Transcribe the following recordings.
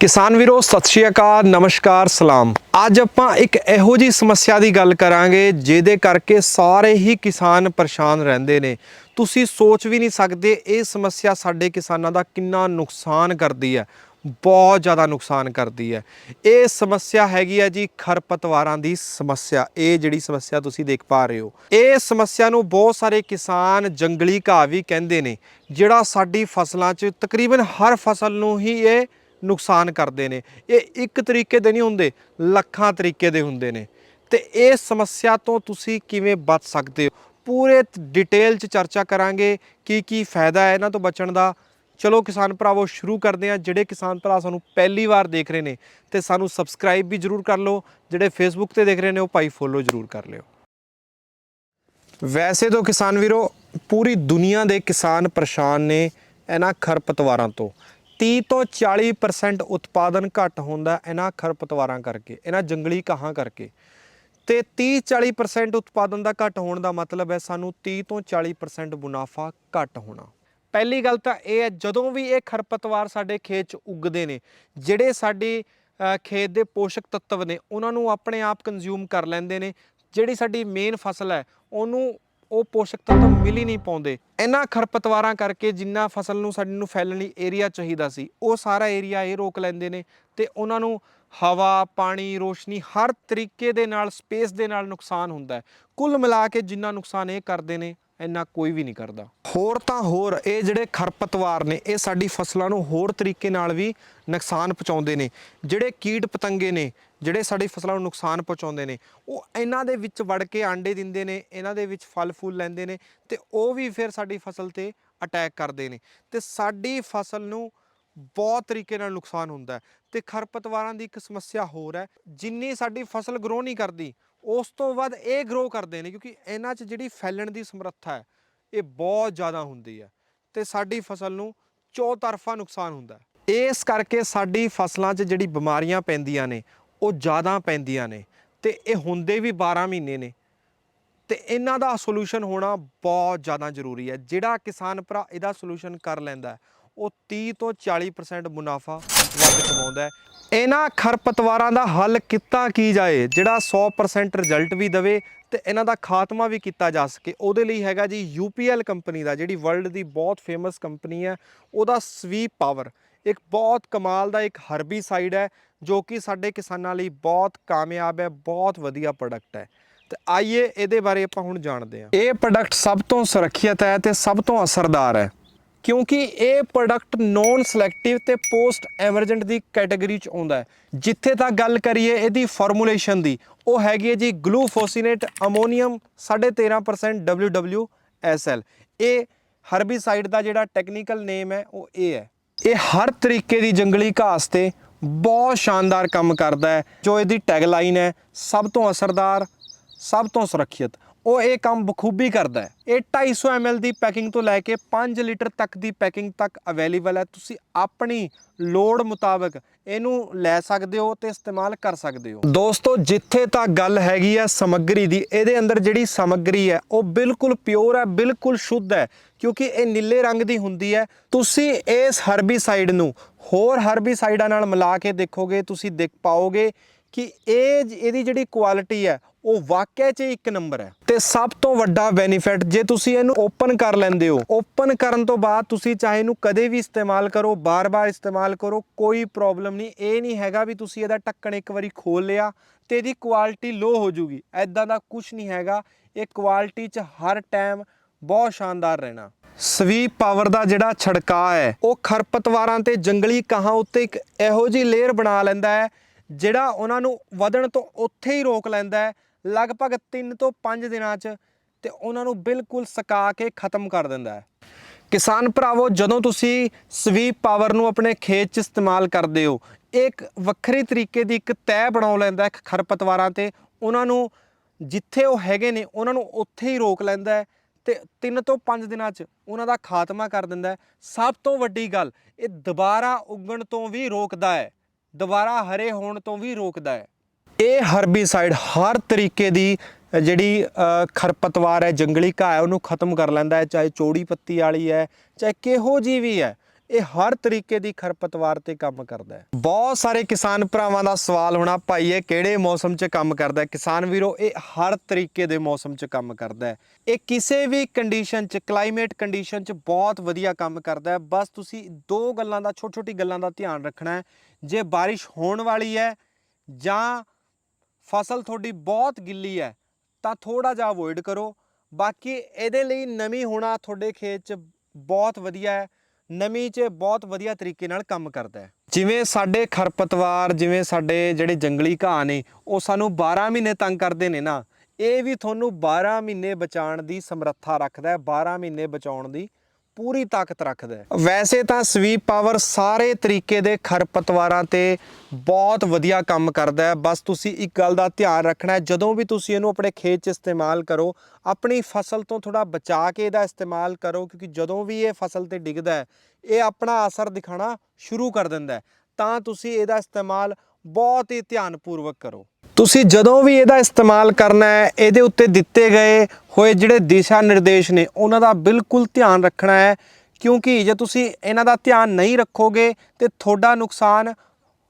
ਕਿਸਾਨ ਵੀਰੋ, ਸਤਿ ਸ਼੍ਰੀ ਅਕਾਲ, ਨਮਸਕਾਰ, ਸਲਾਮ। ਅੱਜ ਆਪਾਂ ਇੱਕ ਇਹੋ ਜੀ ਸਮੱਸਿਆ ਦੀ ਗੱਲ ਕਰਾਂਗੇ, ਜਿਹਦੇ ਕਰਕੇ ਸਾਰੇ ਹੀ ਕਿਸਾਨ ਪਰੇਸ਼ਾਨ ਰਹਿੰਦੇ ਨੇ। ਤੁਸੀਂ ਸੋਚ ਵੀ ਨਹੀਂ ਸਕਦੇ, ਇਹ ਸਮੱਸਿਆ ਸਾਡੇ ਕਿਸਾਨਾਂ ਦਾ ਕਿੰਨਾ ਨੁਕਸਾਨ ਕਰਦੀ ਹੈ। ਬਹੁਤ ਜ਼ਿਆਦਾ ਨੁਕਸਾਨ ਕਰਦੀ ਹੈ। ਇਹ ਸਮੱਸਿਆ ਹੈਗੀ ਹੈ ਜੀ, ਖਰਪਤਵਾਰਾਂ ਦੀ ਸਮੱਸਿਆ। ਇਹ ਜਿਹੜੀ ਸਮੱਸਿਆ ਤੁਸੀਂ ਦੇਖ ਪਾ ਰਹੇ ਹੋ। ਇਹ ਸਮੱਸਿਆ ਨੂੰ ਬਹੁਤ ਸਾਰੇ ਕਿਸਾਨ ਜੰਗਲੀ ਘਾਹ ਵੀ ਕਹਿੰਦੇ ਨੇ, ਜਿਹੜਾ ਸਾਡੀ ਫਸਲਾਂ 'ਚ ਤਕਰੀਬਨ ਹਰ ਫਸਲ ਨੂੰ ਹੀ ਇਹ ਨੁਕਸਾਨ ਕਰਦੇ ਨੇ। ਇਹ ਇੱਕ ਤਰੀਕੇ ਦੇ ਨਹੀਂ ਹੁੰਦੇ, ਲੱਖਾਂ ਤਰੀਕੇ ਦੇ ਹੁੰਦੇ ਨੇ। ਤੇ ਇਹ ਸਮੱਸਿਆ ਤੋਂ ਤੁਸੀਂ ਕਿਵੇਂ ਬਚ ਸਕਦੇ ਹੋ? ਪੂਰੇ ਡਿਟੇਲ 'ਚ ਚਰਚਾ ਕਰਾਂਗੇ, ਕੀ ਕੀ ਫਾਇਦਾ ਹੈ ਇਹਨਾਂ ਤੋਂ ਬਚਣ ਦਾ। ਚਲੋ ਕਿਸਾਨ ਭਰਾਵੋ, ਸ਼ੁਰੂ ਕਰਦੇ ਹਾਂ। ਜਿਹੜੇ ਕਿਸਾਨ ਭਰਾ ਸਾਨੂੰ ਪਹਿਲੀ ਵਾਰ ਦੇਖ ਰਹੇ ਨੇ, ਤੇ ਸਾਨੂੰ ਸਬਸਕ੍ਰਾਈਬ ਵੀ ਜਰੂਰ ਕਰ ਲਓ। ਜਿਹੜੇ ਫੇਸਬੁੱਕ ਤੇ ਦੇਖ ਰਹੇ ਨੇ, ਉਹ ਭਾਈ ਫੋਲੋ ਜਰੂਰ ਕਰ ਲਿਓ। ਵੈਸੇ ਤਾਂ ਕਿਸਾਨ ਵੀਰੋ, ਪੂਰੀ ਦੁਨੀਆ ਦੇ ਕਿਸਾਨ ਪਰੇਸ਼ਾਨ ਨੇ ਇਹਨਾਂ ਖਰਪਤਵਾਰਾਂ ਤੋਂ। 30 ਤੋਂ 40% ਉਤਪਾਦਨ ਘੱਟ ਹੁੰਦਾ ਇਹਨਾਂ ਖਰਪਤਵਾਰਾਂ ਕਰਕੇ, ਇਹਨਾਂ ਜੰਗਲੀ ਕਾਹਾਂ ਕਰਕੇ। ਤੇ 30-40% ਉਤਪਾਦਨ ਦਾ ਘੱਟ ਹੋਣ ਦਾ ਮਤਲਬ ਹੈ ਸਾਨੂੰ 30 ਤੋਂ 40% ਮੁਨਾਫਾ ਘੱਟ ਹੋਣਾ। ਪਹਿਲੀ ਗੱਲ ਤਾਂ ਇਹ ਹੈ, ਜਦੋਂ ਵੀ ਇਹ ਖਰਪਤਵਾਰ ਸਾਡੇ ਖੇਤ 'ਚ ਉੱਗਦੇ ਨੇ, ਜਿਹੜੇ ਸਾਡੇ ਖੇਤ ਦੇ ਪੋਸ਼ਕ ਤੱਤਵ ਨੇ, ਉਹਨਾਂ ਨੂੰ ਆਪਣੇ ਆਪ ਕੰਜ਼ਿਊਮ ਕਰ ਲੈਂਦੇ ਨੇ। ਜਿਹੜੀ ਸਾਡੀ ਮੇਨ ਫਸਲ ਹੈ, ਉਹਨੂੰ ਉਹ ਪੋਸ਼ਕ ਤੱਤਵ ਮਿਲ ਹੀ ਨਹੀਂ ਪਾਉਂਦੇ। ਇਹਨਾਂ ਖਰਪਤਵਾਰਾਂ ਕਰਕੇ ਜਿੰਨਾ ਫਸਲ ਨੂੰ ਸਾਡੇ ਨੂੰ ਫੈਲਣ ਲਈ ਏਰੀਆ ਚਾਹੀਦਾ ਸੀ, ਉਹ ਸਾਰਾ ਏਰੀਆ ਇਹ ਰੋਕ ਲੈਂਦੇ ਨੇ ਤੇ ਉਹਨਾਂ ਨੂੰ ਹਵਾ, ਪਾਣੀ, ਰੋਸ਼ਨੀ ਹਰ ਤਰੀਕੇ ਦੇ ਨਾਲ ਸਪੇਸ ਦੇ ਨਾਲ ਨੁਕਸਾਨ ਹੁੰਦਾ ਹੈ। ਕੁੱਲ ਮਿਲਾ ਕੇ ਜਿੰਨਾ ਨੁਕਸਾਨ ਇਹ ਕਰਦੇ ਨੇ ਇੰਨਾ ਕੋਈ ਵੀ ਨਹੀਂ ਕਰਦਾ। ਹੋਰ ਤਾਂ ਹੋਰ, ਇਹ ਜਿਹੜੇ ਖਰਪਤਵਾਰ ਨੇ, ਇਹ ਸਾਡੀ ਫਸਲਾਂ ਨੂੰ ਹੋਰ ਤਰੀਕੇ ਨਾਲ ਵੀ ਨੁਕਸਾਨ ਪਹੁੰਚਾਉਂਦੇ ਨੇ। ਜਿਹੜੇ ਕੀਟ ਪਤੰਗੇ ਨੇ, ਜਿਹੜੇ ਸਾਡੀ ਫਸਲਾਂ ਨੂੰ ਨੁਕਸਾਨ ਪਹੁੰਚਾਉਂਦੇ ਨੇ, ਉਹ ਇਹਨਾਂ ਦੇ ਵਿੱਚ ਵੜ ਕੇ ਆਂਡੇ ਦਿੰਦੇ ਨੇ, ਇਹਨਾਂ ਦੇ ਵਿੱਚ ਫਲ ਫੁੱਲ ਲੈਂਦੇ ਨੇ ਤੇ ਉਹ ਵੀ ਫਿਰ ਸਾਡੀ ਫਸਲ ਤੇ ਅਟੈਕ ਕਰਦੇ ਨੇ। ਤੇ ਸਾਡੀ ਫਸਲ ਨੂੰ ਬਹੁਤ ਤਰੀਕੇ ਨਾਲ ਨੁਕਸਾਨ ਹੁੰਦਾ ਹੈ। ਤੇ ਖਰਪਤਵਾਰਾਂ ਦੀ ਇੱਕ ਸਮੱਸਿਆ ਹੋਰ ਹੈ, ਜਿੰਨੀ ਸਾਡੀ ਫਸਲ ਗਰੋ ਨਹੀਂ ਕਰਦੀ ਉਸ ਤੋਂ ਬਾਅਦ ਇਹ ਗਰੋ ਕਰਦੇ ਨੇ ਕਿਉਂਕਿ ਇਹਨਾਂ 'ਚ ਜਿਹੜੀ ਫੈਲਣ ਦੀ ਸਮਰੱਥਾ ਹੈ ਇਹ ਬਹੁਤ ਜ਼ਿਆਦਾ ਹੁੰਦੀ ਹੈ ਤੇ ਸਾਡੀ ਫਸਲ ਨੂੰ ਚੌਤਰਫਾ ਨੁਕਸਾਨ ਹੁੰਦਾ ਇਸ ਕਰਕੇ ਸਾਡੀ ਫਸਲਾਂ 'ਚ ਜਿਹੜੀ ਬਿਮਾਰੀਆਂ ਪੈਂਦੀਆਂ ਨੇ ਉਹ ਜ਼ਿਆਦਾ ਪੈਂਦੀਆਂ ਨੇ ਤੇ ਇਹ ਹੁੰਦੇ ਵੀ 12 ਮਹੀਨੇ ਨੇ ਤੇ ਇਹਨਾਂ ਦਾ ਸੋਲੂਸ਼ਨ ਹੋਣਾ ਬਹੁਤ ਜ਼ਿਆਦਾ ਜ਼ਰੂਰੀ ਹੈ। ਜਿਹੜਾ ਕਿਸਾਨ ਭਰਾ ਇਹਦਾ ਸੋਲੂਸ਼ਨ ਕਰ ਲੈਂਦਾ ਹੈ, ਉਹ 30 ਤੋਂ 40% ਮੁਨਾਫਾ ਵੱਧ ਕਮਾਉਂਦਾ ਹੈ। ਇਹਨਾਂ ਖਰਪਤਵਾਰਾਂ ਦਾ ਹੱਲ ਕੀਤਾ ਕੀ ਜਾਏ? ਜਿਹੜਾ 100% ਰਿਜ਼ਲਟ ਵੀ ਦਵੇ ਤੇ ਇਹਨਾਂ ਦਾ ਖਾਤਮਾ ਵੀ ਕੀਤਾ ਜਾ ਸਕੇ। ਉਹਦੇ ਲਈ ਹੈਗਾ ਜੀ UPL ਕੰਪਨੀ ਦਾ, ਜਿਹੜੀ ਵਰਲਡ ਦੀ ਬਹੁਤ ਫੇਮਸ ਕੰਪਨੀ ਹੈ, ਉਹਦਾ ਸਵੀਪ ਪਾਵਰ ਇੱਕ ਬਹੁਤ ਕਮਾਲ ਦਾ ਇੱਕ ਹਰਬੀਸਾਈਡ ਹੈ, ਜੋ ਕਿ ਸਾਡੇ ਕਿਸਾਨਾਂ ਲਈ ਬਹੁਤ ਕਾਮਯਾਬ ਹੈ, ਬਹੁਤ ਵਧੀਆ ਪ੍ਰੋਡਕਟ ਹੈ। ਤੇ ਆਈਏ ਇਹਦੇ ਬਾਰੇ ਆਪਾਂ ਹੁਣ ਜਾਣਦੇ ਹਾਂ। ਇਹ ਪ੍ਰੋਡਕਟ ਸਭ ਤੋਂ ਸੁਰੱਖਿਅਤ ਹੈ ਤੇ ਸਭ ਤੋਂ ਅਸਰਦਾਰ ਹੈ। ਕਿਉਂਕਿ ਇਹ ਪ੍ਰੋਡਕਟ ਨੌਨ ਸਿਲੈਕਟਿਵ ਤੇ ਪੋਸਟ ਐਮਰਜੈਂਟ ਦੀ ਕੈਟਾਗਰੀ ਚ ਆਉਂਦਾ ਹੈ। ਜਿੱਥੇ ਤੱਕ ਗੱਲ ਕਰੀਏ ਇਹਦੀ ਫਾਰਮੂਲੇਸ਼ਨ ਦੀ, ਉਹ ਹੈਗੀ ਹੈ ਜੀ ਗਲੂਫੋਸਿਨੇਟ ਅਮੋਨੀਅਮ 13.5% WWSL ਇਹ ਹਰਬੀਸਾਈਡ ਦਾ ਜਿਹੜਾ ਟੈਕਨੀਕਲ ਨੇਮ ਹੈ, ਉਹ ਇਹ ਹੈ। ਇਹ ਹਰ ਤਰੀਕੇ ਦੀ ਜੰਗਲੀ ਘਾਸ ਤੇ ਬਹੁਤ ਸ਼ਾਨਦਾਰ ਕੰਮ ਕਰਦਾ ਹੈ। ਜੋ ਇਹਦੀ ਟੈਗਲਾਈਨ ਹੈ, ਸਭ ਤੋਂ ਅਸਰਦਾਰ, ਸਭ ਤੋਂ ਸੁਰੱਖਿਅਤ। ਉਹ ਇਹ ਕੰਮ ਬਖੂਬੀ ਕਰਦਾ ਹੈ। ਇਹ 250 ml ਦੀ ਪੈਕਿੰਗ ਤੋਂ ਲੈ ਕੇ 5 ਲੀਟਰ ਤੱਕ ਦੀ ਪੈਕਿੰਗ ਤੱਕ ਅਵੇਲੇਬਲ ਹੈ। ਤੁਸੀਂ ਆਪਣੀ ਲੋੜ ਮੁਤਾਬਕ ਇਹਨੂੰ ਲੈ ਸਕਦੇ ਹੋ ਤੇ ਇਸਤੇਮਾਲ ਕਰ ਸਕਦੇ ਹੋ। ਦੋਸਤੋ, ਜਿੱਥੇ ਤੱਕ ਗੱਲ ਹੈਗੀ ਹੈ ਸਮੱਗਰੀ ਦੀ, ਇਹਦੇ ਅੰਦਰ ਜਿਹੜੀ ਸਮੱਗਰੀ ਹੈ, ਉਹ ਬਿਲਕੁਲ ਪਿਓਰ ਹੈ, ਬਿਲਕੁਲ ਸ਼ੁੱਧ ਹੈ, ਕਿਉਂਕਿ ਇਹ ਨੀਲੇ ਰੰਗ ਦੀ ਹੁੰਦੀ ਹੈ। ਤੁਸੀਂ ਇਸ ਹਰਬੀਸਾਈਡ ਨੂੰ ਹੋਰ ਹਰਬੀਸਾਈਡਾਂ ਨਾਲ ਮਿਲਾ ਕੇ ਦੇਖੋਗੇ, ਤੁਸੀਂ ਦੇਖ ਪਾਓਗੇ ਕਿ ਇਹ ਇਹਦੀ ਜਿਹੜੀ ਕੁਆਲਿਟੀ ਹੈ, ਉਹ ਵਾਕਿਆ 'ਚ ਇੱਕ ਨੰਬਰ ਹੈ। ਤੇ ਸਭ ਤੋਂ ਵੱਡਾ ਬੈਨੀਫਿਟ ਜੇ ਤੁਸੀਂ ਇਹਨੂੰ ਓਪਨ ਕਰ ਲੈਂਦੇ ਹੋ ਓਪਨ ਕਰਨ ਤੋਂ ਬਾਅਦ ਤੁਸੀਂ ਚਾਹੇ ਇਹਨੂੰ ਕਦੇ ਵੀ ਇਸਤੇਮਾਲ ਕਰੋ, ਬਾਰ-ਬਾਰ ਇਸਤੇਮਾਲ ਕਰੋ, ਕੋਈ ਪ੍ਰੋਬਲਮ ਨਹੀਂ। ਇਹ ਨਹੀਂ ਹੈਗਾ ਵੀ ਤੁਸੀਂ ਇਹਦਾ ਢੱਕਣ ਇੱਕ ਵਾਰੀ ਖੋਲ ਲਿਆ ਤੇ ਇਹਦੀ ਕੁਆਲਿਟੀ ਲੋ ਹੋ ਜੂਗੀ ਐਦਾਂ ਦਾ ਕੁਝ ਨਹੀਂ ਹੈਗਾ। ਇਹ ਕੁਆਲਿਟੀ 'ਚ ਹਰ ਟਾਈਮ ਬਹੁਤ ਸ਼ਾਨਦਾਰ ਰਹਿਣਾ। ਸਵੀਪ ਪਾਵਰ ਦਾ ਜਿਹੜਾ ਛੜਕਾ ਹੈ, ਉਹ ਖਰਪਤਵਾਰਾਂ ਤੇ ਜੰਗਲੀ ਕਾਹਾਂ ਉੱਤੇ ਇੱਕ ਇਹੋ ਜਿਹੀ ਲੇਅਰ ਬਣਾ ਲੈਂਦਾ ਹੈ ਜਿਹੜਾ ਉਹਨਾਂ ਨੂੰ ਵਧਣ ਤੋਂ ਉੱਥੇ ਹੀ ਰੋਕ ਲੈਂਦਾ ਹੈ, ਲਗਭਗ 3 ਤੋਂ 5 ਦਿਨਾਂ 'ਚ ਤੇ ਉਹਨਾਂ ਨੂੰ ਬਿਲਕੁਲ ਸੁਕਾ ਕੇ ਖਤਮ ਕਰ ਦਿੰਦਾ ਹੈ। ਕਿਸਾਨ ਭਰਾਵੋ, ਜਦੋਂ ਤੁਸੀਂ ਸਵੀਪ ਪਾਵਰ ਨੂੰ ਆਪਣੇ ਖੇਤ 'ਚ ਇਸਤੇਮਾਲ ਕਰਦੇ ਹੋ ਇਹ ਇੱਕ ਵੱਖਰੇ ਤਰੀਕੇ ਦੀ ਇੱਕ ਤੈਅ ਬਣਾ ਲੈਂਦਾ ਹੈ ਖਰਪਤਵਾਰਾਂ ਤੇ, ਉਹਨਾਂ ਨੂੰ ਜਿੱਥੇ ਉਹ ਹੈਗੇ ਨੇ, ਉਹਨਾਂ ਨੂੰ ਉੱਥੇ ਹੀ ਰੋਕ ਲੈਂਦਾ ਹੈ ਤੇ 3 ਤੋਂ 5 ਦਿਨਾਂ 'ਚ ਉਹਨਾਂ ਦਾ ਖਾਤਮਾ ਕਰ ਦਿੰਦਾ ਹੈ। ਸਭ ਤੋਂ ਵੱਡੀ ਗੱਲ, ਇਹ ਦੁਬਾਰਾ ਉੱਗਣ ਤੋਂ ਵੀ ਰੋਕਦਾ ਹੈ। ਦੁਬਾਰਾ ਹਰੇ ਹੋਣ ਤੋਂ ਵੀ ਰੋਕਦਾ ਹੈ। ਇਹ ਹਰਬੀਸਾਈਡ ਹਰ ਤਰੀਕੇ ਦੀ ਜਿਹੜੀ ਖਰਪਤਵਾਰ ਹੈ, ਜੰਗਲੀ ਘਾਹ ਹੈ, ਉਹਨੂੰ ਖਤਮ ਕਰ ਲੈਂਦਾ ਹੈ, ਚਾਹੇ ਚੌੜੀ ਪੱਤੀ ਵਾਲੀ ਹੈ, ਚਾਹੇ ਕਿਹੋ ਜੀ ਵੀ ਹੈ। ਇਹ ਹਰ ਤਰੀਕੇ ਦੀ ਖਰਪਤਵਾਰ ਤੇ ਕੰਮ ਕਰਦਾ ਹੈ। ਬਹੁਤ ਸਾਰੇ ਕਿਸਾਨ ਭਰਾਵਾਂ ਦਾ ਸਵਾਲ ਹੋਣਾ, ਭਾਈ, ਇਹ ਕਿਹੜੇ ਮੌਸਮ 'ਚ ਕੰਮ ਕਰਦਾ ਹੈ? ਕਿਸਾਨ ਵੀਰੋ, ਇਹ ਹਰ ਤਰੀਕੇ ਦੇ ਮੌਸਮ 'ਚ ਕੰਮ ਕਰਦਾ ਹੈ। ਇਹ ਕਿਸੇ ਵੀ ਕੰਡੀਸ਼ਨ 'ਚ ਕਲਾਈਮੇਟ ਕੰਡੀਸ਼ਨ 'ਚ ਬਹੁਤ ਵਧੀਆ ਕੰਮ ਕਰਦਾ ਹੈ। ਬਸ ਤੁਸੀਂ ਦੋ ਗੱਲਾਂ ਦਾ ਛੋਟੀ ਛੋਟੀ ਗੱਲਾਂ ਦਾ ਧਿਆਨ ਰੱਖਣਾ ਹੈ। ਜੇ ਬਾਰਿਸ਼ ਹੋਣ ਵਾਲੀ ਹੈ ਜਾਂ ਫਸਲ ਤੁਹਾਡੀ ਬਹੁਤ ਗਿੱਲੀ ਹੈ, ਤਾਂ ਥੋੜਾ ਜਿਹਾ ਅਵੋਇਡ ਕਰੋ। ਬਾਕੀ ਇਹਦੇ ਲਈ ਨਮੀ ਹੋਣਾ ਤੁਹਾਡੇ ਖੇਤ 'ਚ ਬਹੁਤ ਵਧੀਆ ਹੈ। ਨਮੀ 'ਚ ਬਹੁਤ ਵਧੀਆ ਤਰੀਕੇ ਨਾਲ ਕੰਮ ਕਰਦਾ ਹੈ। ਜਿਵੇਂ ਸਾਡੇ ਖਰਪਤਵਾਰ, ਜਿਵੇਂ ਸਾਡੇ ਜਿਹੜੇ ਜੰਗਲੀ ਘਾਹ ਨੇ, ਉਹ ਸਾਨੂੰ 12 ਮਹੀਨੇ ਤੰਗ ਕਰਦੇ ਨੇ ਨਾ। ਇਹ ਵੀ ਤੁਹਾਨੂੰ 12 ਮਹੀਨੇ ਬਚਾਉਣ ਦੀ ਸਮਰੱਥਾ ਰੱਖਦਾ ਹੈ 12 ਮਹੀਨੇ ਬਚਾਉਣ ਦੀ। ਪੂਰੀ ਤਾਕਤ ਰੱਖਦਾ ਹੈ। ਵੈਸੇ ਤਾਂ ਸਵੀਪ ਪਾਵਰ ਸਾਰੇ ਤਰੀਕੇ ਦੇ ਖਰਪਤਵਾਰਾਂ ਤੇ ਬਹੁਤ ਵਧੀਆ ਕੰਮ ਕਰਦਾ ਹੈ। ਬਸ ਤੁਸੀਂ ਇੱਕ ਗੱਲ ਦਾ ਧਿਆਨ ਰੱਖਣਾ ਹੈ, ਜਦੋਂ ਵੀ ਤੁਸੀਂ ਇਹਨੂੰ ਆਪਣੇ ਖੇਤ 'ਚ ਇਸਤੇਮਾਲ ਕਰੋ, ਆਪਣੀ ਫਸਲ ਤੋਂ ਥੋੜਾ ਬਚਾ ਕੇ ਇਹਦਾ ਇਸਤੇਮਾਲ ਕਰੋ, ਕਿਉਂਕਿ ਜਦੋਂ ਵੀ ਇਹ ਫਸਲ ਤੇ ਡਿੱਗਦਾ ਹੈ, ਇਹ ਆਪਣਾ ਅਸਰ ਦਿਖਾਣਾ ਸ਼ੁਰੂ ਕਰ ਦਿੰਦਾ ਹੈ। ਤਾਂ ਤੁਸੀਂ ਇਹਦਾ ਇਸਤੇਮਾਲ ਬਹੁਤ ਹੀ ਧਿਆਨਪੂਰਵਕ ਕਰੋ। ਤੁਸੀਂ ਜਦੋਂ ਵੀ ਇਹਦਾ ਇਸਤੇਮਾਲ ਕਰਨਾ ਹੈ, ਇਹਦੇ ਉੱਤੇ ਦਿੱਤੇ ਗਏ ਹੋਏ ਜਿਹੜੇ ਦਿਸ਼ਾ ਨਿਰਦੇਸ਼ ਨੇ, ਉਹਨਾਂ ਦਾ ਬਿਲਕੁਲ ਧਿਆਨ ਰੱਖਣਾ ਹੈ। ਕਿਉਂਕਿ ਜੇ ਤੁਸੀਂ ਇਹਨਾਂ ਦਾ ਧਿਆਨ ਨਹੀਂ ਰੱਖੋਗੇ, ਤੇ ਤੁਹਾਡਾ ਨੁਕਸਾਨ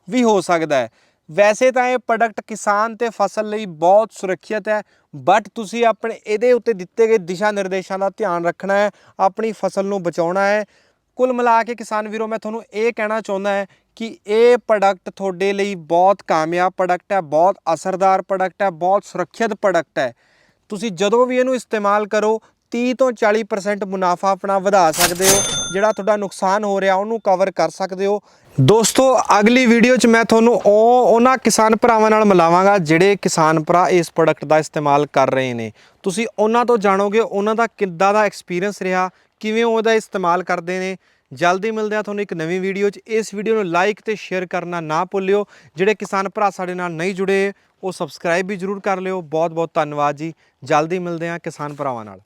ਵੀ ਹੋ ਸਕਦਾ ਹੈ। ਵੈਸੇ ਤਾਂ ਇਹ ਪ੍ਰੋਡਕਟ ਕਿਸਾਨ ਤੇ ਫਸਲ ਲਈ ਬਹੁਤ ਸੁਰੱਖਿਅਤ ਹੈ ਬਟ ਤੁਸੀਂ ਆਪਣੇ ਇਹਦੇ ਉੱਤੇ ਦਿੱਤੇ ਗਏ ਦਿਸ਼ਾ ਨਿਰਦੇਸ਼ਾਂ ਦਾ ਧਿਆਨ ਰੱਖਣਾ ਹੈ, ਆਪਣੀ ਫਸਲ ਨੂੰ ਬਚਾਉਣਾ ਹੈ। ਕੁੱਲ ਮਿਲਾ ਕੇ ਕਿਸਾਨ ਵੀਰੋ, ਮੈਂ ਤੁਹਾਨੂੰ ਇਹ ਕਹਿਣਾ ਚਾਹੁੰਦਾ ਹੈ ਕਿ ਇਹ ਪ੍ਰੋਡਕਟ ਤੁਹਾਡੇ ਲਈ ਬਹੁਤ ਕਾਮਯਾਬ ਪ੍ਰੋਡਕਟ ਹੈ, ਬਹੁਤ ਅਸਰਦਾਰ ਪ੍ਰੋਡਕਟ ਹੈ, ਬਹੁਤ ਸੁਰੱਖਿਅਤ ਪ੍ਰੋਡਕਟ ਹੈ। ਤੁਸੀਂ ਜਦੋਂ ਵੀ ਇਹਨੂੰ ਇਸਤੇਮਾਲ ਕਰੋ 30 ਤੋਂ 40% ਮੁਨਾਫਾ ਆਪਣਾ ਵਧਾ ਸਕਦੇ ਹੋ, ਜਿਹੜਾ ਤੁਹਾਡਾ ਨੁਕਸਾਨ ਹੋ ਰਿਹਾ, ਉਹਨੂੰ ਕਵਰ ਕਰ ਸਕਦੇ ਹੋ। ਦੋਸਤੋ, ਅਗਲੀ ਵੀਡੀਓ 'ਚ ਮੈਂ ਤੁਹਾਨੂੰ ਉਹ, ਉਹਨਾਂ ਕਿਸਾਨ ਭਰਾਵਾਂ ਨਾਲ ਮਿਲਾਵਾਂਗਾ, ਜਿਹੜੇ ਕਿਸਾਨ ਭਰਾ ਇਸ ਪ੍ਰੋਡਕਟ ਦਾ ਇਸਤੇਮਾਲ ਕਰ ਰਹੇ ਨੇ। ਤੁਸੀਂ ਉਹਨਾਂ ਤੋਂ ਜਾਣੋਗੇ, ਉਹਨਾਂ ਦਾ ਕਿੱਦਾਂ ਦਾ ਐਕਸਪੀਰੀਅੰਸ ਰਿਹਾ, ਕਿਵੇਂ ਉਹ ਉਹਦਾ ਇਸਤੇਮਾਲ ਕਰਦੇ ਨੇ। ਜਲਦੀ ਮਿਲਦੇ ਆ ਤੁਹਾਨੂੰ ਇੱਕ ਨਵੀਂ ਵੀਡੀਓ 'ਚ। ਇਸ ਵੀਡੀਓ ਨੂੰ ਲਾਈਕ ਤੇ ਸ਼ੇਅਰ ਕਰਨਾ ਨਾ ਭੁੱਲਿਓ। ਜਿਹੜੇ ਕਿਸਾਨ ਭਰਾ ਸਾਡੇ ਨਾਲ ਨਹੀਂ ਜੁੜੇ, ਉਹ ਸਬਸਕ੍ਰਾਈਬ ਵੀ ਜਰੂਰ ਕਰ ਲਿਓ। ਬਹੁਤ ਬਹੁਤ ਧੰਨਵਾਦ ਜੀ। ਜਲਦੀ ਮਿਲਦੇ ਆ ਕਿਸਾਨ ਭਰਾਵਾਂ ਨਾਲ।